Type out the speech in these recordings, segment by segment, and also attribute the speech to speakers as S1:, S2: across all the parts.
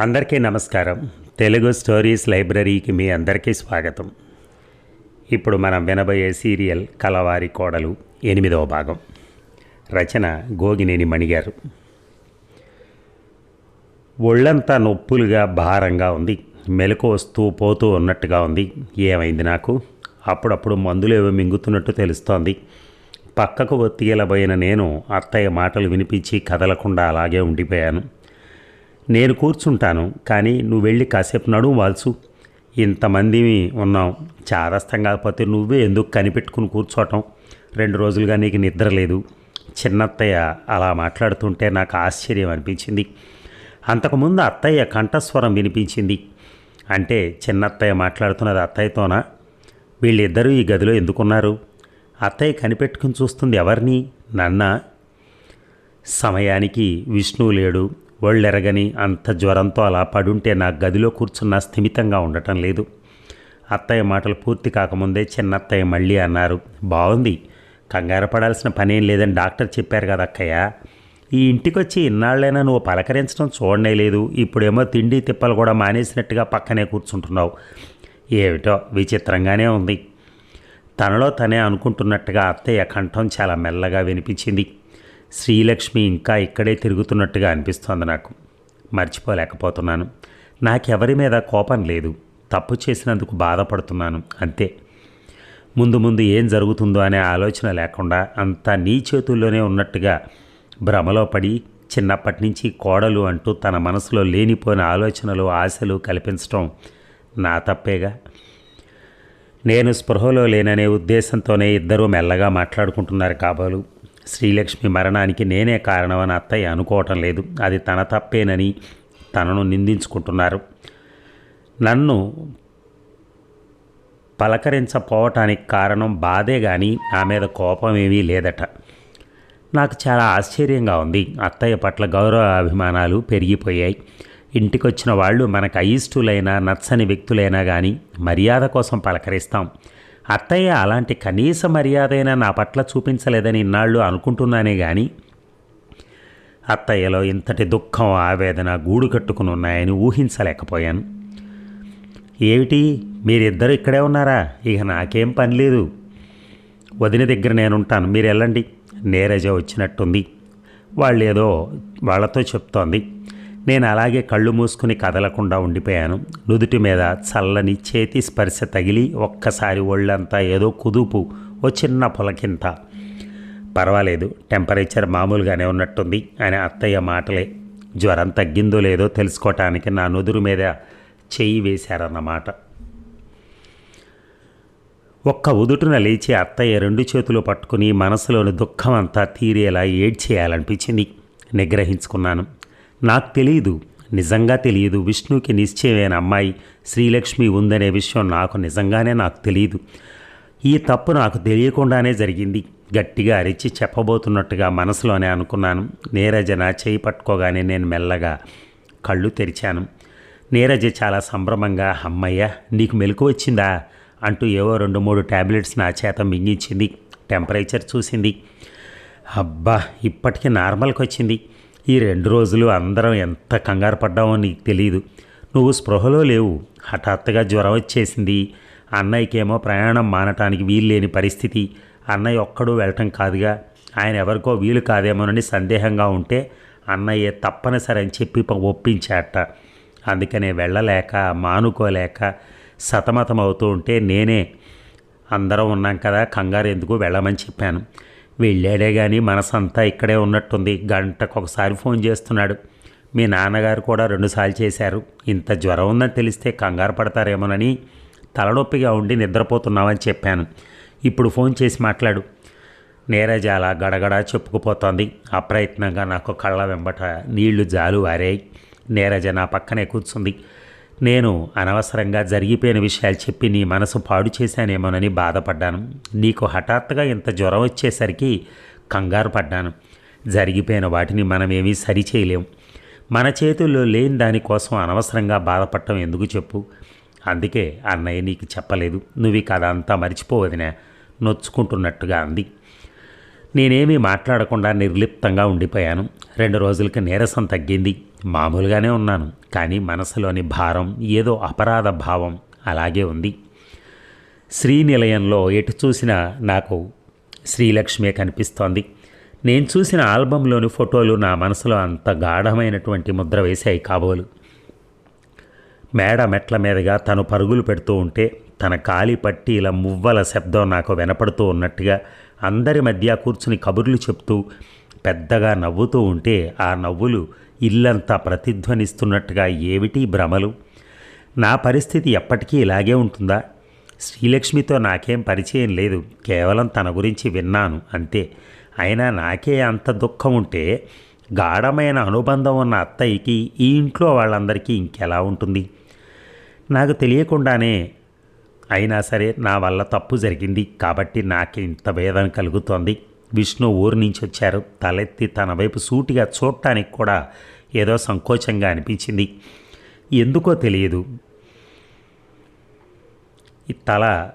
S1: అందరికీ నమస్కారం. తెలుగు స్టోరీస్ లైబ్రరీకి మీ అందరికీ స్వాగతం. ఇప్పుడు మనం వినబోయే సీరియల్ కలవారి కోడలు ఎనిమిదవ భాగం. రచన గోగినేని మణిగారు. ఒళ్ళంతా నొప్పులుగా భారంగా ఉంది. మెలకు వస్తూ పోతూ ఉన్నట్టుగా ఉంది. ఏమైంది నాకు? అప్పుడప్పుడు మందులేవో మింగుతున్నట్టు తెలుస్తోంది. పక్కకు ఒత్తిగలబోయిన నేను అత్తయ్య మాటలు వినిపించి కదలకుండా అలాగే ఉండిపోయాను. నేను కూర్చుంటాను కానీ నువ్వు వెళ్ళి కాసేపు నడుము వాల్సు. ఇంతమంది ఉన్నాం చారస్తం కాకపోతే నువ్వే ఎందుకు కనిపెట్టుకుని కూర్చోవటం రెండు రోజులుగా నీకు నిద్ర లేదు. చిన్నత్తయ్య అలా మాట్లాడుతుంటే నాకు ఆశ్చర్యం అనిపించింది. అంతకుముందు అత్తయ్య కంఠస్వరం వినిపించింది. అంటే చిన్నత్తయ్య మాట్లాడుతున్నది అత్తయ్యతోనా? వీళ్ళిద్దరూ ఈ గదిలో ఎందుకున్నారు? అత్తయ్య కనిపెట్టుకుని చూస్తుంది ఎవరిని? నన్న? సమయానికి విష్ణువు లేడు. ఒళ్ళెరగని అంత జ్వరంతో అలా పడుంటే నా గదిలో కూర్చున్న స్థిమితంగా ఉండటం లేదు. అత్తయ్య మాటలు పూర్తి కాకముందే చిన్నత్తయ్య మళ్ళీ అన్నారు బాగుంది కంగారు పడాల్సిన పనేం లేదని డాక్టర్ చెప్పారు కదా అక్కయ్య. ఈ ఇంటికొచ్చి ఇన్నాళ్ళైనా నువ్వు పలకరించడం చూడనే లేదు. ఇప్పుడేమో తిండి తిప్పలు కూడా మానేసినట్టుగా పక్కనే కూర్చుంటున్నావు. ఏమిటో విచిత్రంగానే ఉంది. తనలో తనే అనుకుంటున్నట్టుగా అత్తయ్య కంఠం చాలా మెల్లగా వినిపించింది. శ్రీలక్ష్మి ఇంకా ఇక్కడే తిరుగుతున్నట్టుగా అనిపిస్తోంది నాకు. మర్చిపోలేకపోతున్నాను. నాకెవరి మీద కోపం లేదు. తప్పు చేసినందుకు బాధపడుతున్నాను. అంతే. ముందు ముందు ఏం జరుగుతుందో అనే ఆలోచన లేకుండా అంతా నీ చేతుల్లోనే ఉన్నట్టుగా భ్రమలో పడి చిన్నప్పటి నుంచి కోడలు అంటూ తన మనసులో లేనిపోయిన ఆలోచనలు ఆశలు కల్పించటం నా తప్పేగా. నేను స్పృహలో లేననే ఉద్దేశంతోనే ఇద్దరూ మెల్లగా మాట్లాడుకుంటున్నారు కాబోలు. శ్రీలక్ష్మి మరణానికి నేనే కారణమని అత్తయ్య అనుకోవటం లేదు. అది తన తప్పేనని తనను నిందించుకుంటున్నారు. నన్ను పలకరించపోవటానికి కారణం బాధే కానీ నా మీద కోపం ఏమీ లేదట. నాకు చాలా ఆశ్చర్యంగా ఉంది. అత్తయ్య పట్ల గౌరవ అభిమానాలు పెరిగిపోయాయి. ఇంటికొచ్చిన వాళ్ళు మనకు అయిష్టులైనా నచ్చని వ్యక్తులైనా కానీ మర్యాద కోసం పలకరిస్తాం. అత్తయ్య అలాంటి కనీస మర్యాదైనా నా పట్ల చూపించలేదని ఇన్నాళ్ళు అనుకుంటున్నానే కానీ అత్తయ్యలో ఇంతటి దుఃఖం ఆవేదన గూడు కట్టుకుని ఉన్నాయని ఊహించలేకపోయాను. ఏమిటి? మీరిద్దరు ఇక్కడే ఉన్నారా? ఇక నాకేం పని లేదు. వదిన దగ్గర నేనుంటాను. మీరు వెళ్ళండి నేరజ వచ్చినట్టుంది. వాళ్ళు ఏదో వాళ్ళతో చెప్తోంది. నేను అలాగే కళ్ళు మూసుకుని కదలకుండా ఉండిపోయాను. నుదుటి మీద చల్లని చేతి స్పర్శ తగిలి ఒక్కసారి ఒళ్ళంతా ఏదో కుదుపు ఓ చిన్న పొలకింత. పర్వాలేదు టెంపరేచర్ మామూలుగానే ఉన్నట్టుంది అని అత్తయ్య మాటలే. జ్వరం తగ్గిందో లేదో తెలుసుకోవటానికి నా నుదురు మీద చెయ్యి వేశారన్నమాట. ఒక్క ఉదుటున లేచి అత్తయ్య రెండు చేతులు పట్టుకుని మనసులోని దుఃఖం అంతా తీరేలా ఏడ్చేయాలనిపించింది. నిగ్రహించుకున్నాను. నాకు తెలియదు నిజంగా తెలియదు విష్ణుకి నిశ్చయమైన అమ్మాయి శ్రీలక్ష్మి ఉందనే విషయం నాకు నిజంగానే నాకు తెలియదు ఈ తప్పు నాకు తెలియకుండానే జరిగింది. గట్టిగా అరిచి చెప్పబోతున్నట్టుగా మనసులోనే అనుకున్నాను. నీరజ నా చేయి పట్టుకోగానే నేను మెల్లగా కళ్ళు తెరిచాను. నీరజ చాలా సంభ్రమంగా అమ్మయ్య నీకు మెలకు వచ్చిందా? అంటూ ఏవో రెండు మూడు ట్యాబ్లెట్స్ నా చేత మింగించింది. టెంపరేచర్ చూసింది. అబ్బా ఇప్పటికీ నార్మల్కి వచ్చింది ఈ రెండు రోజులు అందరం ఎంత కంగారు పడ్డామో నీకు తెలియదు నువ్వు స్పృహలో లేవు. హఠాత్తుగా జ్వరం వచ్చేసింది. అన్నయ్యకేమో ప్రయాణం మానటానికి వీలు లేని పరిస్థితి. అన్నయ్య ఒక్కడూ వెళ్ళటం కాదుగా. ఆయన ఎవరికో వీలు కాదేమోనని సందేహంగా ఉంటే అన్నయ్య తప్పనిసరి అని చెప్పి ఒప్పించాట అందుకనే వెళ్ళలేక మానుకోలేక సతమతం అవుతూ ఉంటే నేనే అందరం ఉన్నాం కదా కంగారు ఎందుకు వెళ్ళమని చెప్పాను. వెళ్ళాడే కానీ మనసంతా ఇక్కడే ఉన్నట్టుంది. గంటకు ఒకసారి ఫోన్ చేస్తున్నాడు. మీ నాన్నగారు కూడా రెండుసార్లు చేశారు. ఇంత జ్వరం ఉందని తెలిస్తే కంగారు పడతారేమోనని తలనొప్పిగా ఉండి నిద్రపోతున్నామని చెప్పాను. ఇప్పుడు ఫోన్ చేసి మాట్లాడు. నీరజ అలా గడగడ చెప్పుకుపోతోంది. అప్రయత్నంగా నాకు కళ్ళ వెంబట నీళ్ళు జాలు వారాయి నీరజ నా పక్కనే కూర్చుంది. నేను అనవసరంగా జరిగిపోయిన విషయాలు చెప్పి నీ మనసు పాడు చేశానేమోనని బాధపడ్డాను. నీకు హఠాత్తుగా ఇంత జ్వరం వచ్చేసరికి కంగారు పడ్డాను. జరిగిపోయిన వాటిని మనమేమీ సరిచేయలేం మన చేతుల్లో లేని దానికోసం అనవసరంగా బాధపడటం ఎందుకు చెప్పు? అందుకే అన్నయ్య నీకు చెప్పలేదు. నువ్వు కథ అంతా మర్చిపోవదినా నొచ్చుకుంటున్నట్టుగా అంది. నేనేమీ మాట్లాడకుండా నిర్లిప్తంగా ఉండిపోయాను. రెండు రోజులకి నీరసం తగ్గింది. మామూలుగానే ఉన్నాను కానీ మనసులోని భారం ఏదో అపరాధ భావం అలాగే ఉంది. శ్రీనిలయంలో ఎటు చూసినా నాకు శ్రీలక్ష్మే కనిపిస్తోంది. నేను చూసిన ఆల్బంలోని ఫోటోలు నా మనసులో అంత గాఢమైనటువంటి ముద్ర వేశాయి కాబోలు. మేడ మెట్ల మీదుగా తను పరుగులు పెడుతూ ఉంటే తన కాలి పట్టీల మువ్వల శబ్దం నాకు వినపడుతూ ఉన్నట్టుగా అందరి మధ్య కూర్చుని కబుర్లు చెప్తూ పెద్దగా నవ్వుతూ ఉంటే ఆ నవ్వులు ఇల్లంతా ప్రతిధ్వనిస్తున్నట్టుగా ఏమిటి భ్రమలు? నా పరిస్థితి ఎప్పటికీ ఇలాగే ఉంటుందా? శ్రీలక్ష్మితో నాకేం పరిచయం లేదు. కేవలం తన గురించి విన్నాను అంతే. అయినా నాకే అంత దుఃఖం ఉంటే గాఢమైన అనుబంధం ఉన్న అత్తయ్యకి ఈ ఇంట్లో వాళ్ళందరికీ ఇంకెలా ఉంటుంది? నాకు తెలియకుండానే అయినా సరే నా వల్ల తప్పు జరిగింది కాబట్టి నాకు ఇంత వేదన కలుగుతోంది. విష్ణు ఊరి నుంచి వచ్చారు. తలెత్తి తన వైపు సూటిగా చూడటానికి కూడా ఏదో సంకోచంగా అనిపించింది. ఎందుకో తెలియదు. ఈ తల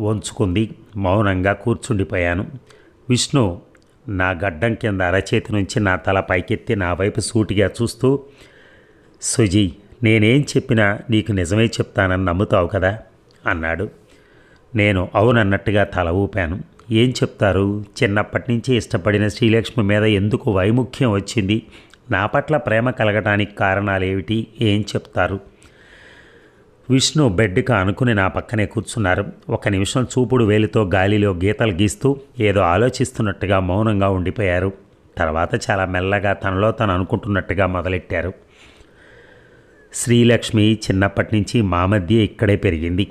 S1: వంచుకుంది. మౌనంగా కూర్చుండిపోయాను. విష్ణు నా గడ్డం కింద అరచేతి నుంచి నా తల పైకెత్తి నా వైపు సూటిగా చూస్తూ సుజీ నేనేం చెప్పినా నీకు నిజమే చెప్తానని నమ్ముతావు కదా? అన్నాడు. నేను అవునన్నట్టుగా తల ఊపాను. ఏం చెప్తారు? చిన్నప్పటి నుంచి ఇష్టపడిన శ్రీలక్ష్మి మీద ఎందుకు వైముఖ్యం వచ్చింది? నా పట్ల ప్రేమ కలగటానికి కారణాలు ఏమిటి ఏం చెప్తారు? విష్ణు బెడ్కి అనుకుని నా పక్కనే కూర్చున్నారు. ఒక నిమిషం చూపుడు వేలితో గాలిలో గీతలు గీస్తూ ఏదో ఆలోచిస్తున్నట్టుగా మౌనంగా ఉండిపోయారు. తర్వాత చాలా మెల్లగా తనలో తను అనుకుంటున్నట్టుగా మొదలెట్టారు. శ్రీలక్ష్మి చిన్నప్పటి నుంచి మా మధ్య ఇక్కడే పెరిగింది.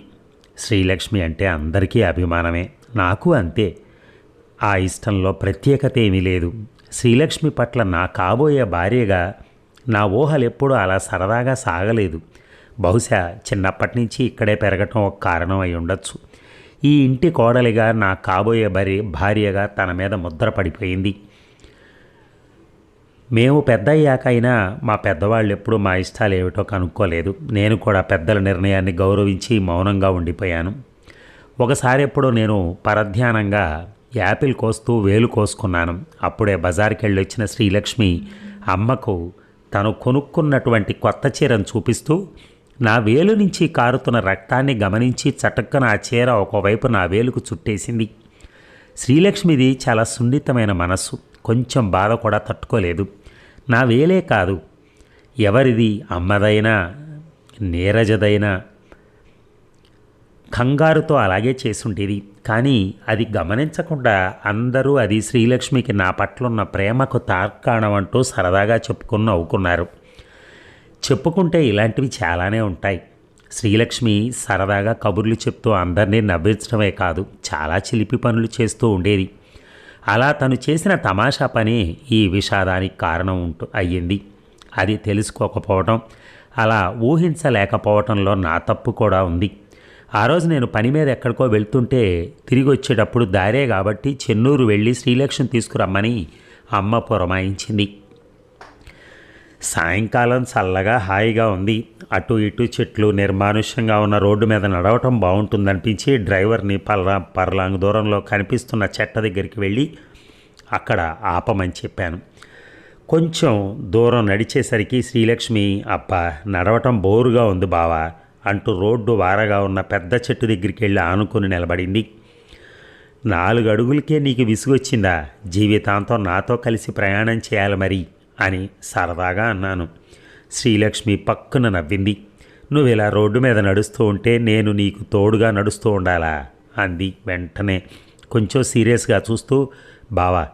S1: శ్రీలక్ష్మి అంటే అందరికీ అభిమానమే. నాకు అంతే. ఆ ఇష్టంలో ప్రత్యేకత ఏమీ లేదు. శ్రీలక్ష్మి పట్ల నా కాబోయే భార్యగా నా ఊహలు ఎప్పుడూ అలా సరదాగా సాగలేదు. బహుశా చిన్నప్పటి నుంచి ఇక్కడే పెరగటం ఒక కారణం అయి ఉండొచ్చు. ఈ ఇంటి కోడలిగా నా కాబోయే భార్య భార్యగా తన మీద ముద్ర పడిపోయింది. మేము పెద్ద అయ్యాకైనా మా పెద్దవాళ్ళు ఎప్పుడూ మా ఇష్టాలు ఏమిటో కనుక్కోలేదు. నేను కూడా పెద్దల నిర్ణయాన్ని గౌరవించి మౌనంగా ఉండిపోయాను. ఒకసారి ఎప్పుడో నేను పరధ్యానంగా యాపిల్ కోస్తూ వేలు కోసుకున్నాను. అప్పుడే బజార్కి వెళ్ళి వచ్చిన శ్రీలక్ష్మి అమ్మకు తను కొనుక్కున్నటువంటి కొత్త చీరను చూపిస్తూ నా వేలు నుంచి కారుతున్న రక్తాన్ని గమనించి చటక్కన ఆ చీర ఒకవైపు నా వేలుకు చుట్టేసింది. శ్రీలక్ష్మిది చాలా సున్నితమైన మనస్సు. కొంచెం బాధ కూడా తట్టుకోలేదు. నా వేలే కాదు. ఎవరిది? అమ్మదైనా? నీరజదైనా? కంగారుతో అలాగే చేసుండేది. కానీ అది గమనించకుండా అందరూ అది శ్రీలక్ష్మికి నా పట్ల ఉన్న ప్రేమకు తార్కాణం అంటూ సరదాగా చెప్పుకుని నవ్వుకున్నారు. చెప్పుకుంటే ఇలాంటివి చాలానే ఉంటాయి. శ్రీలక్ష్మి సరదాగా కబుర్లు చెప్తూ అందరినీ నవ్వించడమే కాదు చాలా చిలిపి పనులు చేస్తూ ఉండేది. అలా తను చేసిన తమాషా పని ఈ విషాదానికి కారణం ఉంటూ అయ్యింది. అది తెలుసుకోకపోవటం అలా ఊహించలేకపోవటంలో నా తప్పు కూడా ఉంది. ఆ రోజు నేను పని మీద ఎక్కడికో వెళ్తుంటే తిరిగి వచ్చేటప్పుడు దారే కాబట్టి చెన్నూరు వెళ్ళి శ్రీలక్ష్మి తీసుకురమ్మని అమ్మ పురమాయించింది. సాయంకాలం చల్లగా హాయిగా ఉంది. అటు ఇటు చెట్లు నిర్మానుష్యంగా ఉన్న రోడ్డు మీద నడవటం బాగుంటుందనిపించి డ్రైవర్ని పర్లా పర్లాంగ్ దూరంలో కనిపిస్తున్న చెట్ట దగ్గరికి వెళ్ళి అక్కడ ఆపమని చెప్పాను. కొంచెం దూరం నడిచేసరికి శ్రీలక్ష్మి అబ్బా నడవటం బోరుగా ఉంది బావా అంటూ రోడ్డు వారగా ఉన్న పెద్ద చెట్టు దగ్గరికి వెళ్ళి ఆనుకొని నిలబడింది. నాలుగు అడుగులకే నీకు విసుగొచ్చిందా? జీవితాంతం నాతో కలిసి ప్రయాణం చేయాలి మరి అని సరదాగా అన్నాను. శ్రీలక్ష్మి పక్కున నవ్వింది. నువ్వు ఇలా రోడ్డు మీద నడుస్తూ ఉంటే నేను నీకు తోడుగా నడుస్తూ ఉండాలా? అంది వెంటనే. కొంచెం సీరియస్గా చూస్తూ బావా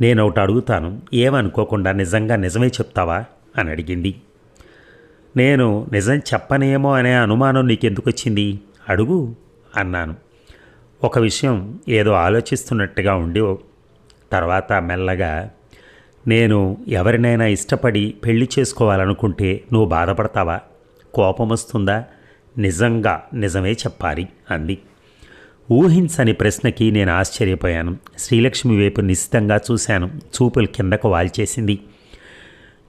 S1: నేను ఒకటి అడుగుతాను ఏమనుకోకుండా నిజంగా నిజమే చెప్తావా? అని అడిగింది. నేను నిజం చెప్పనేమో అనే అనుమానం నీకెందుకు వచ్చింది అడుగు అన్నాను. ఒక విషయం ఏదో ఆలోచిస్తున్నట్టుగా ఉండి తర్వాత మెల్లగా నేను ఎవరినైనా ఇష్టపడి పెళ్ళి చేసుకోవాలనుకుంటే నువ్వు బాధపడతావా? కోపం వస్తుందా? నిజంగా నిజమే చెప్పాలి అంది. ఊహించని ప్రశ్నకి నేను ఆశ్చర్యపోయాను. శ్రీలక్ష్మి వైపు నిశ్చితంగా చూశాను. చూపులు కిందకు వాల్చేసింది.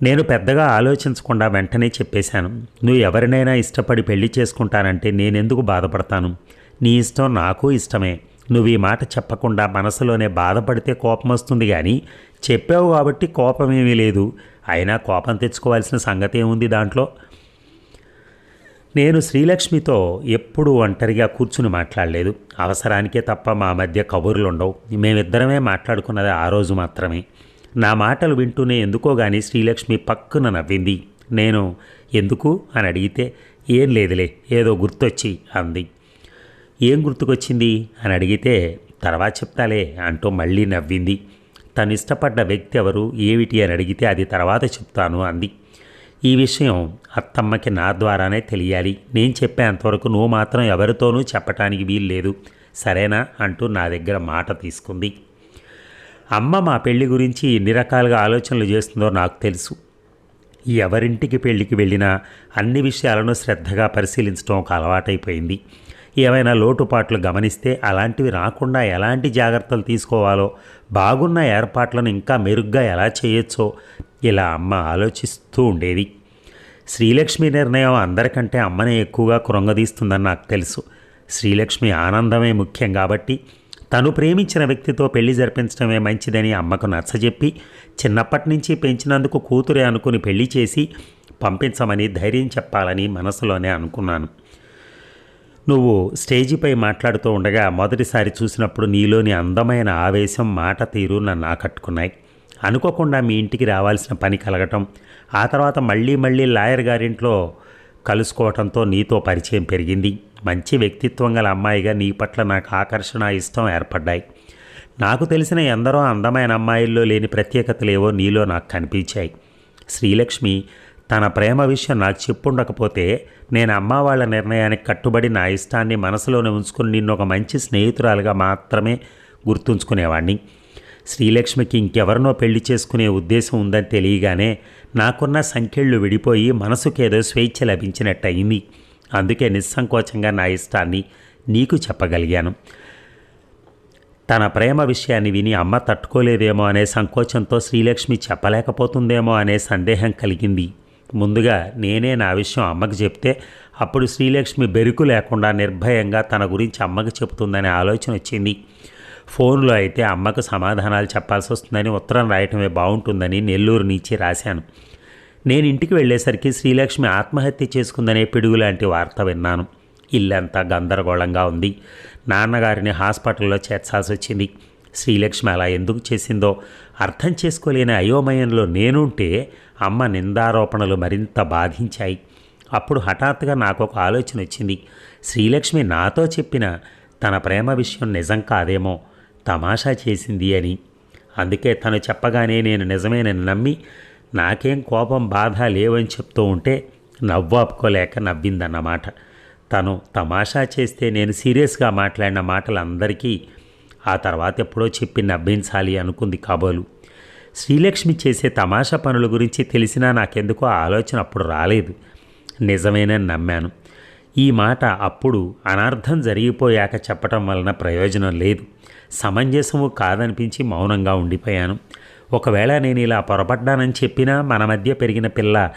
S1: నేను పెద్దగా ఆలోచించకుండా వెంటనే చెప్పేశాను. నువ్వు ఎవరినైనా ఇష్టపడి పెళ్ళి చేసుకుంటానంటే నేనెందుకు బాధపడతాను? నీ ఇష్టం నాకు ఇష్టమే. నువ్వు ఈ మాట చెప్పకుండా మనసులోనే బాధపడితే కోపం వస్తుంది కానీ చెప్పావు కాబట్టి కోపమేమీ లేదు. అయినా కోపం తెచ్చుకోవాల్సిన సంగతి ఏముంది దాంట్లో? నేను శ్రీలక్ష్మితో ఎప్పుడూ ఒంటరిగా కూర్చుని మాట్లాడలేదు. అవసరానికే తప్ప మా మధ్య కబుర్లు ఉండవు మేమిద్దరమే మాట్లాడుకున్నది ఆ రోజు మాత్రమే. నా మాటలు వింటూనే ఎందుకోగాని శ్రీలక్ష్మి పక్కున నవ్వింది. నేను ఎందుకు? అని అడిగితే ఏం లేదులే ఏదో గుర్తొచ్చి అంది. ఏం గుర్తుకొచ్చింది? అని అడిగితే తర్వాత చెప్తాలే అంటూ మళ్ళీ నవ్వింది. తను ఇష్టపడ్డ వ్యక్తి ఎవరు? ఏమిటి? అని అడిగితే అది తర్వాత చెప్తాను అంది. ఈ విషయం అత్తమ్మకి నా ద్వారానే తెలియాలి. నేను చెప్పేంతవరకు నువ్వు మాత్రం ఎవరితోనూ చెప్పటానికి వీలు లేదు సరేనా? అంటూ నా దగ్గర మాట తీసుకుంది. అమ్మ మా పెళ్ళి గురించి ఎన్ని రకాలుగా ఆలోచనలు చేస్తుందో నాకు తెలుసు. ఎవరింటికి పెళ్ళికి వెళ్ళినా అన్ని విషయాలను శ్రద్ధగా పరిశీలించడం ఒక అలవాటైపోయింది. ఏమైనా లోటుపాట్లు గమనిస్తే అలాంటివి రాకుండా ఎలాంటి జాగ్రత్తలు తీసుకోవాలో బాగున్న ఏర్పాట్లను ఇంకా మెరుగ్గా ఎలా చేయొచ్చో ఇలా అమ్మ ఆలోచిస్తూ ఉండేది. శ్రీలక్ష్మి నిర్ణయం అందరికంటే అమ్మనే ఎక్కువగా కృంగదీస్తుందని నాకు తెలుసు. శ్రీలక్ష్మి ఆనందమే ముఖ్యం కాబట్టి తను ప్రేమించిన వ్యక్తితో పెళ్ళి జరిపించడమే మంచిదని అమ్మకు నచ్చజెప్పి చిన్నప్పటి నుంచి పెంచినందుకు కూతురే అనుకుని పెళ్ళి చేసి పంపించమని ధైర్యం చెప్పాలని మనసులోనే అనుకున్నాను. నువ్వు స్టేజిపై మాట్లాడుతూ ఉండగా మొదటిసారి చూసినప్పుడు నీలోని అందమైన ఆవేశం మాట తీరు నన్ను ఆకట్టుకున్నాయి. అనుకోకుండా మీ ఇంటికి రావాల్సిన పని కలగటం ఆ తర్వాత మళ్ళీ మళ్ళీ లాయర్ గారింట్లో కలుసుకోవటంతో నీతో పరిచయం పెరిగింది. మంచి వ్యక్తిత్వం గల అమ్మాయిగా నీ పట్ల నాకు ఆకర్షణ ఇష్టం ఏర్పడ్డాయి. నాకు తెలిసిన ఎందరో అందమైన అమ్మాయిల్లో లేని ప్రత్యేకతలేవో నీలో నాకు కనిపించాయి. శ్రీలక్ష్మి తన ప్రేమ విషయం నాకు చెప్పుండకపోతే నేను అమ్మ వాళ్ళ నిర్ణయానికి కట్టుబడి నా ఇష్టాన్ని మనసులోనే ఉంచుకుని నిన్ను ఒక మంచి స్నేహితురాలుగా మాత్రమే గుర్తుంచుకునేవాడిని శ్రీలక్ష్మికి ఇంకెవరినో పెళ్ళి చేసుకునే ఉద్దేశం ఉందని తెలియగానే నాకున్న సంఖ్యళ్ళు విడిపోయి మనసుకేదో స్వేచ్ఛ లభించినట్టయింది. అందుకే నిస్సంకోచంగా నా ఇష్టాన్ని నీకు చెప్పగలిగాను. తన ప్రేమ విషయాన్ని విని అమ్మ తట్టుకోలేదేమో అనే సంకోచంతో శ్రీలక్ష్మి చెప్పలేకపోతుందేమో అనే సందేహం కలిగింది. ముందుగా నేనే నా విషయం అమ్మకు చెప్తే అప్పుడు శ్రీలక్ష్మి బెరుకు లేకుండా నిర్భయంగా తన గురించి అమ్మకు చెబుతుందనే ఆలోచన వచ్చింది. ఫోన్లో అయితే అమ్మకు సమాధానాలు చెప్పాల్సి వస్తుందని ఉత్తరం రాయటమే బాగుంటుందని నెల్లూరు నుంచి రాశాను. నేను ఇంటికి వెళ్ళేసరికి శ్రీలక్ష్మి ఆత్మహత్య చేసుకుందనే పిడుగు లాంటి వార్త విన్నాను. ఇల్లంతా గందరగోళంగా ఉంది. నాన్నగారిని హాస్పిటల్లో చేర్చాల్సి వచ్చింది. శ్రీలక్ష్మి అలా ఎందుకు చేసిందో అర్థం చేసుకోలేని అయోమయంలో నేనుంటే అమ్మ నిందారోపణలు మరింత బాధించాయి. అప్పుడు హఠాత్తుగా నాకు ఒక ఆలోచన వచ్చింది. శ్రీలక్ష్మి నాతో చెప్పిన తన ప్రేమ విషయం నిజం కాదేమో తమాషా చేసింది అని. అందుకే తను చెప్పగానే నేను నిజమేనని నమ్మి నాకేం కోపం బాధ లేవని చెప్తూ ఉంటే నవ్వాపుకోలేక నవ్విందన్నమాట. తను తమాషా చేస్తే నేను సీరియస్గా మాట్లాడిన మాటలు అందరికీ ఆ తర్వాత ఎప్పుడో చెప్పి నవ్వించాలి అనుకుంది కాబోలు. శ్రీలక్ష్మి చేసే తమాషా పనుల గురించి తెలిసినా నాకెందుకో ఆలోచన అప్పుడు రాలేదు. నిజమేనని నమ్మాను. ఈ మాట అప్పుడు అనర్థం జరిగిపోయాక చెప్పటం వలన ప్రయోజనం లేదు. సమంజసము కాదనిపించి మౌనంగా ఉండిపోయాను. ఒకవేళ నేను ఇలా పొరపడ్డానని చెప్పినా మన మధ్య పెరిగిన పిల్ల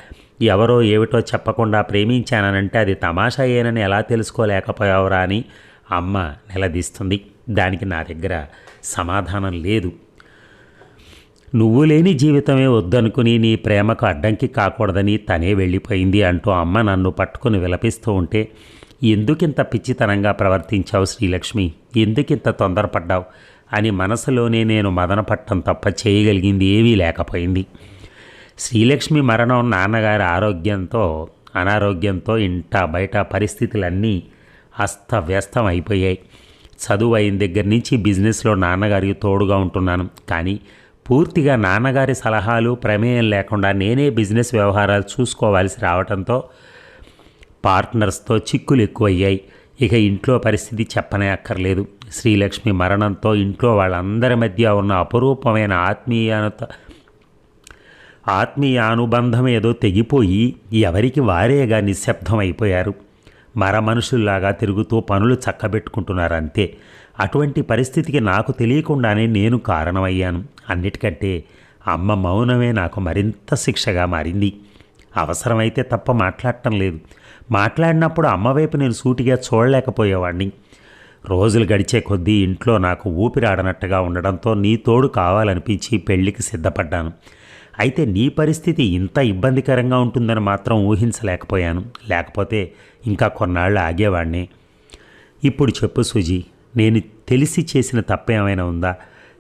S1: ఎవరో ఏమిటో చెప్పకుండా ప్రేమించానంటే అది తమాషా ఏనని ఎలా తెలుసుకోలేకపోయావురా అని అమ్మ నిలదీస్తుంది. దానికి నా దగ్గర సమాధానం లేదు. నువ్వు లేని జీవితమే వద్దనుకుని నీ ప్రేమకు అడ్డంకి కాకూడదని తనే వెళ్ళిపోయింది అంటూ అమ్మ నన్ను పట్టుకుని విలపిస్తూ ఉంటే ఎందుకింత పిచ్చితనంగా ప్రవర్తించావు శ్రీలక్ష్మి? ఎందుకింత తొందరపడ్డావు? అని మనసులోనే నేను మదనపట్టం తప్ప చేయగలిగింది ఏమీ లేకపోయింది. శ్రీలక్ష్మి మరణం నాన్నగారి ఆరోగ్యంతో అనారోగ్యంతో ఇంట బయట పరిస్థితులన్నీ అస్తవ్యస్తం అయిపోయాయి చదువు అయిన దగ్గర నుంచి బిజినెస్లో నాన్నగారికి తోడుగా ఉంటున్నాను. కానీ పూర్తిగా నాన్నగారి సలహాలు ప్రమేయం లేకుండా నేనే బిజినెస్ వ్యవహారాలు చూసుకోవాల్సి రావడంతో పార్ట్నర్స్తో చిక్కులు ఎక్కువయ్యాయి. ఇక ఇంట్లో పరిస్థితి చెప్పనే అక్కర్లేదు. శ్రీలక్ష్మి మరణంతో ఇంట్లో వాళ్ళందరి మధ్య ఉన్న అపురూపమైన ఆత్మీయత ఆత్మీయ అనుబంధం ఏదో తెగిపోయి ఎవరికి వారేగా నిశ్శబ్దం అయిపోయారు మర తిరుగుతూ పనులు చక్కబెట్టుకుంటున్నారు అంతే అటువంటి పరిస్థితికి నాకు తెలియకుండానే నేను కారణమయ్యాను. అన్నిటికంటే అమ్మ మౌనమే నాకు మరింత శిక్షగా మారింది. అవసరమైతే తప్ప మాట్లాడటం లేదు. మాట్లాడినప్పుడు అమ్మ వైపు నేను సూటిగా చూడలేకపోయేవాడిని రోజులు గడిచే కొద్దీ ఇంట్లో నాకు ఊపిరాడనట్టుగా ఉండడంతో నీ తోడు కావాలనిపించి పెళ్ళికి సిద్ధపడ్డాను. అయితే నీ పరిస్థితి ఇంత ఇబ్బందికరంగా ఉంటుందని మాత్రం ఊహించలేకపోయాను. లేకపోతే ఇంకా కొన్నాళ్ళు ఆగేవాడిని ఇప్పుడు చెప్పు సుజీ నేను తెలిసి చేసిన తప్పేమైనా ఉందా?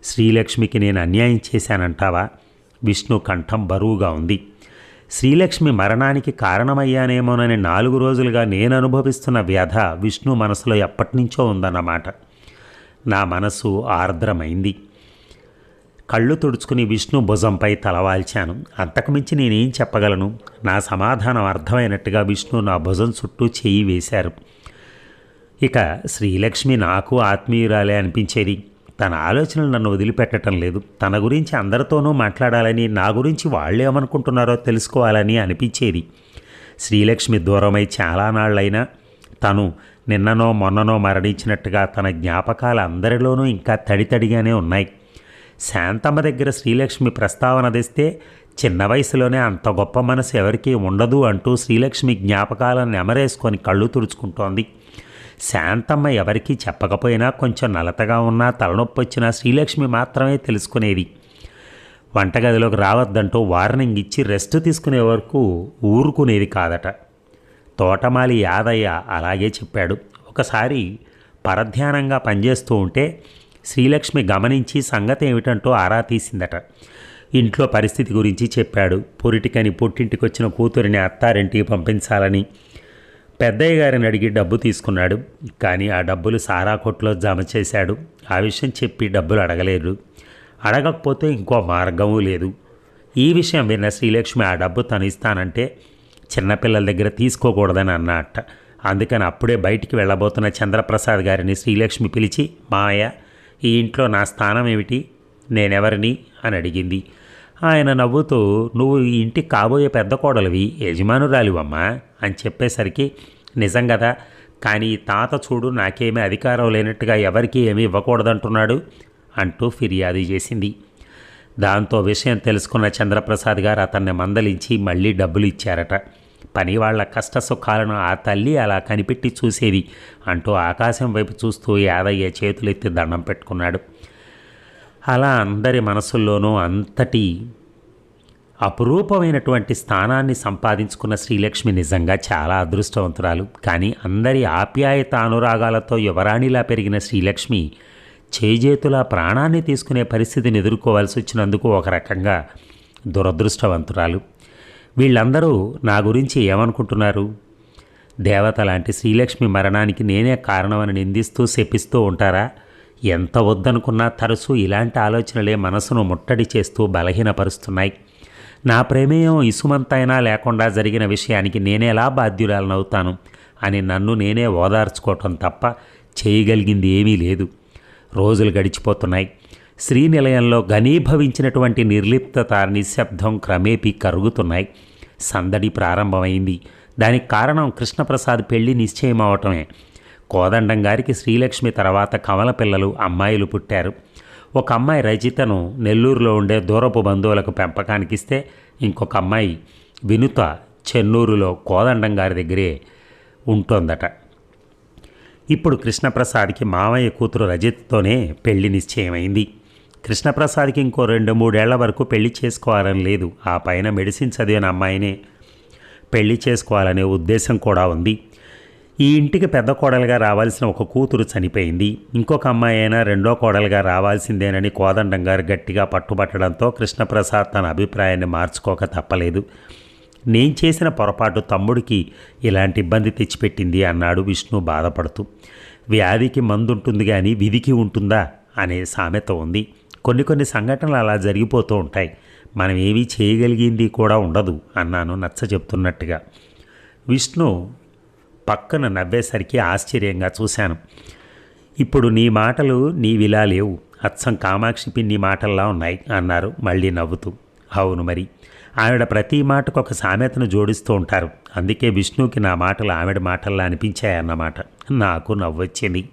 S1: శ్రీలక్ష్మికి నేను అన్యాయం చేశానంటావా? విష్ణు కంఠం బరువుగా ఉంది. శ్రీలక్ష్మి మరణానికి కారణమయ్యానేమోనని నాలుగు రోజులుగా నేను అనుభవిస్తున్న వ్యధ విష్ణు మనసులో ఎప్పటినుంచో ఉందన్నమాట. నా మనసు ఆర్ద్రమైంది. కళ్ళు తుడుచుకుని విష్ణు భుజంపై తలవాల్చాను అంతకుమించి నేనేం చెప్పగలను? నా సమాధానం అర్థమైనట్టుగా విష్ణు నా భుజం చుట్టూ చేయి వేశారు. ఇక శ్రీలక్ష్మి నాకు ఆత్మీయురాలే అనిపించేది. తన ఆలోచనలు నన్ను వదిలిపెట్టడం లేదు. తన గురించి అందరితోనూ మాట్లాడాలని నా గురించి వాళ్ళు ఏమనుకుంటున్నారో తెలుసుకోవాలని అనిపించేది. శ్రీలక్ష్మి దూరమై చాలా నాళ్ళైనా తను నిన్ననో మొన్ననో మరణించినట్టుగా తన జ్ఞాపకాలు అందరిలోనూ ఇంకా తడితడిగానే ఉన్నాయి. శాంతమ్మ దగ్గర శ్రీలక్ష్మి ప్రస్తావన తెస్తే చిన్న వయసులోనే అంత గొప్ప మనసు ఎవరికీ ఉండదు అంటూ శ్రీలక్ష్మి జ్ఞాపకాలను ఎమరేసుకొని కళ్ళు తుడుచుకుంటోంది. శాంతమ్మ ఎవరికీ చెప్పకపోయినా కొంచెం నలతగా ఉన్నా తలనొప్పి వచ్చినా శ్రీలక్ష్మి మాత్రమే తెలుసుకునేది. వంటగదిలోకి రావద్దంటూ వార్నింగ్ ఇచ్చి రెస్ట్ తీసుకునే వరకు ఊరుకునేది కాదట. తోటమాలి యాదయ్య అలాగే చెప్పాడు. ఒకసారి పరధ్యానంగా పనిచేస్తూ ఉంటే శ్రీలక్ష్మి గమనించి సంగతి ఏమిటంటూ ఆరా తీసిందట. ఇంట్లో పరిస్థితి గురించి చెప్పాడు. పొరిటికని పుట్టింటికి వచ్చిన కూతురిని అత్తారింటికి పంపించాలని పెద్దయ్య గారిని అడిగి డబ్బు తీసుకున్నాడు. కానీ ఆ డబ్బులు సారా కొట్లో జమ చేశాడు. ఆ విషయం చెప్పి డబ్బులు అడగలేదు. అడగకపోతే ఇంకో మార్గము లేదు. ఈ విషయం విన్న శ్రీలక్ష్మి ఆ డబ్బు తను ఇస్తానంటే చిన్నపిల్లల దగ్గర తీసుకోకూడదని అన్నట్ట. అందుకని అప్పుడే బయటికి వెళ్ళబోతున్న చంద్రప్రసాద్ గారిని శ్రీలక్ష్మి పిలిచి మాయ ఈ ఇంట్లో నా స్థానం ఏమిటి? నేనెవరిని? అని అడిగింది. ఆయన నవ్వుతూ నువ్వు ఈ ఇంటికి కాబోయే పెద్ద కోడలివి యజమానురాలివమ్మా అని చెప్పేసరికి నిజం కదా కానీ తాత చూడు నాకేమీ అధికారం లేనట్టుగా ఎవరికీ ఏమీ ఇవ్వకూడదంటున్నాడు అంటూ ఫిర్యాదు చేసింది. దాంతో విషయం తెలుసుకున్న చంద్రప్రసాద్ గారు అతన్ని మందలించి మళ్ళీ డబ్బులు ఇచ్చారట. పని వాళ్ళ కష్ట సుఖాలను ఆ తల్లి అలా కనిపెట్టి చూసేది అంటూ ఆకాశం వైపు చూస్తూ యాదయ్య చేతులెత్తి దండం పెట్టుకున్నాడు. అలా అందరి మనసుల్లోనూ అంతటి అపురూపమైనటువంటి స్థానాన్ని సంపాదించుకున్న శ్రీలక్ష్మి నిజంగా చాలా అదృష్టవంతురాలు. కానీ అందరి ఆప్యాయత అనురాగాలతో యువరాణిలా పెరిగిన శ్రీలక్ష్మి చేజేతులా ప్రాణాన్ని తీసుకునే పరిస్థితిని ఎదుర్కోవాల్సి వచ్చినందుకు ఒక రకంగా దురదృష్టవంతురాలు. వీళ్ళందరూ నా గురించి ఏమనుకుంటున్నారు? దేవత లాంటి శ్రీలక్ష్మి మరణానికి నేనే కారణమని నిందిస్తూ శపిస్తూ ఉంటారా? ఎంత వద్దనుకున్నా తరచూ ఇలాంటి ఆలోచనలే మనసును ముట్టడి చేస్తూ బలహీనపరుస్తున్నాయి. నా ప్రమేయం ఇసుమంతైనా లేకుండా జరిగిన విషయానికి నేనేలా బాధ్యురాలనవుతాను అని నన్ను నేనే ఓదార్చుకోవటం తప్ప చేయగలిగింది ఏమీ లేదు. రోజులు గడిచిపోతున్నాయి. శ్రీనిలయంలో ఘనీభవించినటువంటి నిర్లిప్తత నిశ్శబ్దం క్రమేపీ కరుగుతున్నాయి. సందడి ప్రారంభమైంది. దానికి కారణం కృష్ణప్రసాద్ పెళ్ళి నిశ్చయం అవటమే కోదండం గారికి శ్రీలక్ష్మి తర్వాత కమల పిల్లలు అమ్మాయిలు పుట్టారు. ఒక అమ్మాయి రజితను నెల్లూరులో ఉండే దూరపు బంధువులకు పెంపకానికి ఇస్తే ఇంకొక అమ్మాయి వినుత చెన్నూరులో కోదండం గారి దగ్గరే ఉంటోందట. ఇప్పుడు కృష్ణప్రసాద్కి మామయ్య కూతురు రజిత్తోనే పెళ్ళి నిశ్చయమైంది. కృష్ణప్రసాద్కి ఇంకో రెండు మూడేళ్ళ వరకు పెళ్ళి చేసుకోవాలని లేదు. ఆ పైన మెడిసిన్ చదివిన అమ్మాయినే పెళ్ళి చేసుకోవాలనే ఉద్దేశం కూడా ఉంది. ఈ ఇంటికి పెద్ద కోడలుగా రావాల్సిన ఒక కూతురు చనిపోయింది. ఇంకొక అమ్మాయి అయినా రెండో కోడలుగా రావాల్సిందేనని కోదండం గారు గట్టిగా పట్టుబట్టడంతో కృష్ణప్రసాద్ తన అభిప్రాయాన్ని మార్చుకోక తప్పలేదు. నేను చేసిన పొరపాటు తమ్ముడికి ఇలాంటి ఇబ్బంది తెచ్చిపెట్టింది అన్నాడు విష్ణు బాధపడుతూ. వ్యాధికి మందుంటుంది కానీ విధికి ఉంటుందా? అనే సామెత ఉంది. కొన్ని కొన్ని సంఘటనలు అలా జరిగిపోతూ ఉంటాయి. మనం ఏమీ చేయగలిగింది కూడా ఉండదు అన్నాను నచ్చ చెప్తున్నట్టుగా విష్ణు పక్కన నవ్వేసరికి ఆశ్చర్యంగా చూశాను. ఇప్పుడు నీ మాటలు నీవిలా లేవు. అచ్చం కామాక్షి పిన్ని మాటల్లా ఉన్నాయి అన్నారు మళ్ళీ నవ్వుతూ. అవును మరి. ఆవిడ ప్రతి మాటకు ఒక సామెతను జోడిస్తూ ఉంటారు. అందుకే విష్ణుకి నా మాటలు ఆవిడ మాటల్లా అనిపించాయన్నమాట. నాకు నవ్వొచ్చింది.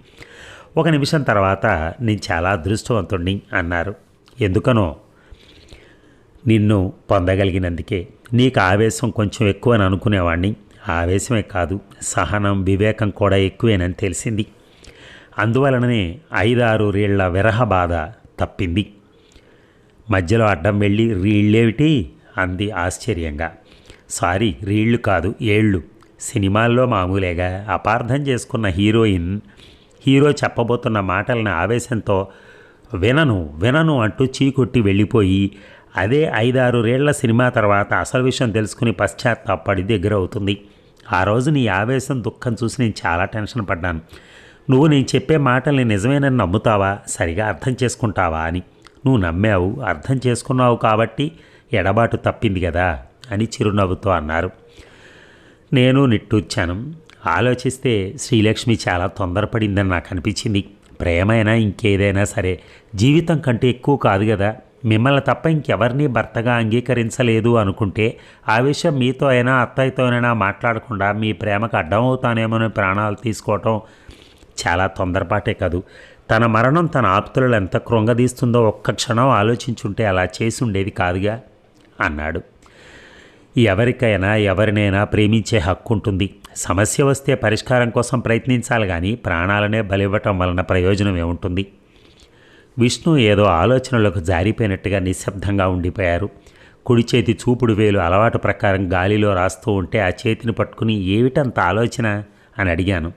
S1: ఒక నిమిషం తర్వాత నేను చాలా అదృష్టవంతుణ్ణి అన్నారు. ఎందుకనో? నిన్ను పొందగలిగినందుకే. నీకు ఆవేశం కొంచెం ఎక్కువని అనుకునేవాణ్ణి. ఆవేశమే కాదు సహనం వివేకం కూడా ఎక్కువేనని తెలిసింది. అందువలననే ఐదారు రీళ్ళ విరహ బాధ తప్పింది. మధ్యలో అడ్డం వెళ్ళి రీళ్ళేమిటి? అంది ఆశ్చర్యంగా. సారీ రీళ్ళు కాదు ఏళ్ళు. సినిమాల్లో మామూలేగా అపార్థం చేసుకున్న హీరోయిన్ హీరో చెప్పబోతున్న మాటలను ఆవేశంతో వినను వినను అంటూ చీకొట్టి వెళ్ళిపోయి అదే ఐదారు రేళ్ళ సినిమా తర్వాత అసలు విషయం తెలుసుకుని పశ్చాత్తాపడి దగ్గర అవుతుంది ఆ రోజు నీ ఆవేశం దుఃఖం చూసి నేను చాలా టెన్షన్ పడ్డాను. నువ్వు నేను చెప్పే మాటల్ని నిజమేనని నమ్ముతావా? సరిగా అర్థం చేసుకుంటావా అని. నువ్వు నమ్మావు అర్థం చేసుకున్నావు కాబట్టి ఎడబాటు తప్పింది కదా అని చిరునవ్వుతో అన్నారు. నేను నిట్టూర్చాను. ఆలోచిస్తే శ్రీలక్ష్మి చాలా తొందరపడిందని నాకు అనిపించింది. ప్రేమైనా ఇంకేదైనా సరే జీవితం కంటే ఎక్కువ కాదు కదా. మిమ్మల్ని తప్ప ఇంకెవరిని భర్తగా అంగీకరించలేదు అనుకుంటే ఆ విషయం మీతో అయినా అత్తయ్యతోనైనా మాట్లాడకుండా మీ ప్రేమకు అడ్డం అవుతానేమోని ప్రాణాలు తీసుకోవటం చాలా తొందరపాటే కాదు. తన మరణం తన ఆప్తులను ఎంత కృంగదీస్తుందో ఒక్క క్షణం ఆలోచించుంటే అలా చేసి ఉండేది కాదుగా? అన్నాడు. ఎవరికైనా ఎవరినైనా ప్రేమించే హక్కు ఉంటుంది. సమస్య వస్తే పరిష్కారం కోసం ప్రయత్నించాలి కానీ ప్రాణాలనే బలివ్వటం వలన ప్రయోజనం ఏముంటుంది? విష్ణు ఏదో ఆలోచనలకు జారిపోయినట్టుగా నిశ్శబ్దంగా ఉండిపోయారు. కుడి చేతి చూపుడు వేలు అలవాటు ప్రకారం గాలిలో రాస్తూ ఉంటే ఆ చేతిని పట్టుకుని ఏమిటంత ఆలోచన అని అడిగాను.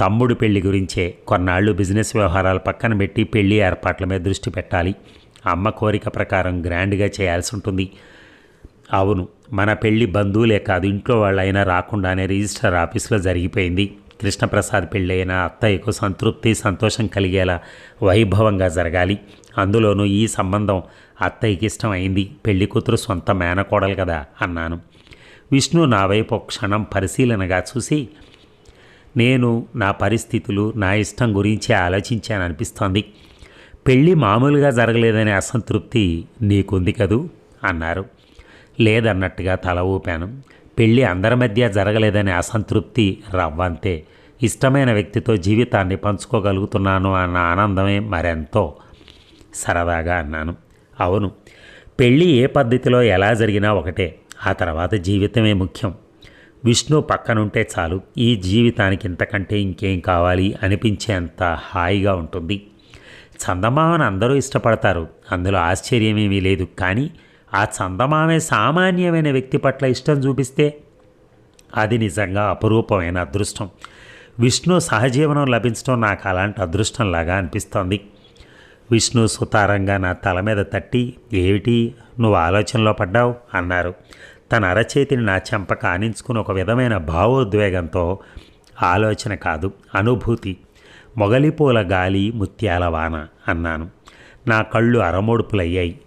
S1: తమ్ముడు పెళ్ళి గురించే. కొన్నాళ్ళు బిజినెస్ వ్యవహారాలు పక్కన పెట్టి పెళ్ళి ఏర్పాట్ల మీద దృష్టి పెట్టాలి. అమ్మ కోరిక ప్రకారం గ్రాండ్గా చేయాల్సి ఉంటుంది. అవును మన పెళ్ళి బంధువులే కాదు ఇంట్లో వాళ్ళైనా రాకుండానే రిజిస్టర్ ఆఫీస్లో జరిగిపోయింది. కృష్ణప్రసాద్ పెళ్ళి అయినా అత్తయ్యకు సంతృప్తి సంతోషం కలిగేలా వైభవంగా జరగాలి. అందులోనూ ఈ సంబంధం అత్తయ్యకి ఇష్టం అయింది పెళ్ళి కూతురు సొంత మేనకోడలు కదా అన్నాను. విష్ణు నా వైపు క్షణం పరిశీలనగా చూసి నేను నా పరిస్థితులు నా ఇష్టం గురించి ఆలోచించాను అనిపిస్తోంది పెళ్ళి మామూలుగా జరగలేదనే అసంతృప్తి నీకుంది కదూ? అన్నారు. లేదన్నట్టుగా తల ఊపాను. పెళ్ళి అందరి మధ్య జరగలేదనే అసంతృప్తి రవ్వంతే. ఇష్టమైన వ్యక్తితో జీవితాన్ని పంచుకోగలుగుతున్నాను అన్న ఆనందమే మరెంతో సరదాగా అన్నాను. అవును పెళ్ళి ఏ పద్ధతిలో ఎలా జరిగినా ఒకటే ఆ తర్వాత జీవితమే ముఖ్యం. విష్ణు పక్కనుంటే చాలు ఈ జీవితానికి ఇంతకంటే ఇంకేం కావాలి అనిపించేంత హాయిగా ఉంటుంది. చందమామను అందరూ ఇష్టపడతారు అందులో ఆశ్చర్యమేమీ లేదు కానీ ఆ చందమామే సామాన్యమైన వ్యక్తి పట్ల ఇష్టం చూపిస్తే అది నిజంగా అపురూపమైన అదృష్టం. విష్ణు సహజీవనం లభించడం నాకు అలాంటి అదృష్టంలాగా అనిపిస్తోంది. విష్ణు సుతారంగా నా తల మీద తట్టి ఏమిటి? నువ్వు ఆలోచనలో పడ్డావు? అన్నారు. తన అరచేతిని నా చెంప కానించుకుని ఒక విధమైన భావోద్వేగంతో ఆలోచన కాదు అనుభూతి. మొగలిపూల గాలి ముత్యాల వాన అన్నాను. నా కళ్ళు అరమోడుపులయ్యాయి.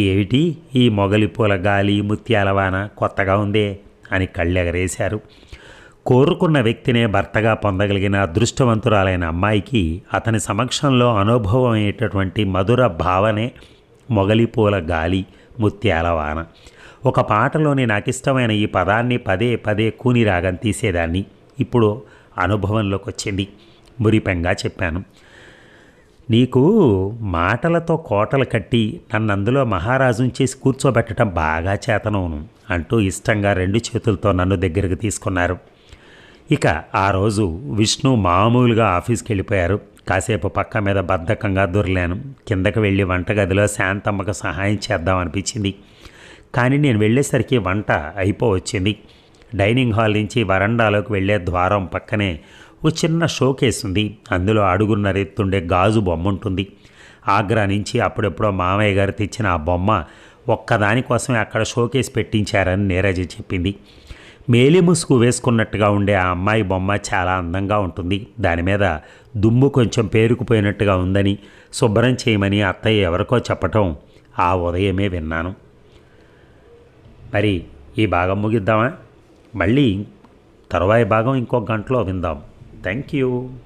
S1: ఏమిటి? ఈ మొగలిపూల గాలి ముత్యాల వాన కొత్తగా ఉందే అని కళ్ళెగరేశారు. కోరుకున్న వ్యక్తినే భర్తగా పొందగలిగిన అదృష్టవంతురాలైన అమ్మాయికి అతని సమక్షంలో అనుభవం అయ్యేటటువంటి మధుర భావనే మొగలిపూల గాలి ముత్యాల వాన. ఒక పాటలోని నాకిష్టమైన ఈ పదాన్ని పదే పదే కూని రాగం తీసేదాన్ని. ఇప్పుడు అనుభవంలోకి వచ్చింది మురిపెంగా చెప్పాను. నీకు మాటలతో కోటలు కట్టి నన్నందులో మహారాజుని చేసి కూర్చోబెట్టడం బాగా చేతనవును అంటూ ఇష్టంగా రెండు చేతులతో నన్ను దగ్గరికి తీసుకున్నారు. ఇక ఆ రోజు విష్ణు మామూలుగా ఆఫీస్కి వెళ్ళిపోయారు. కాసేపు పక్క మీద బద్ధకంగా దొరిలాను. కిందకి వెళ్ళి వంటగదిలో శాంతమ్మకు సహాయం చేద్దాం అనిపించింది. కానీ నేను వెళ్ళేసరికి వంట అయిపోవచ్చింది. డైనింగ్ హాల్ నుంచి వరండాలోకి వెళ్ళే ద్వారం పక్కనే ఓ చిన్న షోకేస్ ఉంది. అందులో అడుగున్న రెత్తుండే గాజు బొమ్మ ఉంటుంది ఆగ్రా నుంచి అప్పుడెప్పుడో మామయ్య గారు తెచ్చిన ఆ బొమ్మ ఒక్కదానికోసమే అక్కడ షోకేస్ పెట్టించారని నీరజ చెప్పింది. మేలి ముసుగు వేసుకున్నట్టుగా ఉండే ఆ అమ్మాయి బొమ్మ చాలా అందంగా ఉంటుంది. దాని మీద దుమ్ము కొంచెం పేరుకుపోయినట్టుగా ఉందని శుభ్రం చేయమని అత్తయ్య ఎవరికో చెప్పటం ఆ ఉదయమే విన్నాను. మరి ఈ భాగం ముగిద్దామా? మళ్ళీ తరువాయి భాగం ఇంకో గంటలో విందాం. Thank you.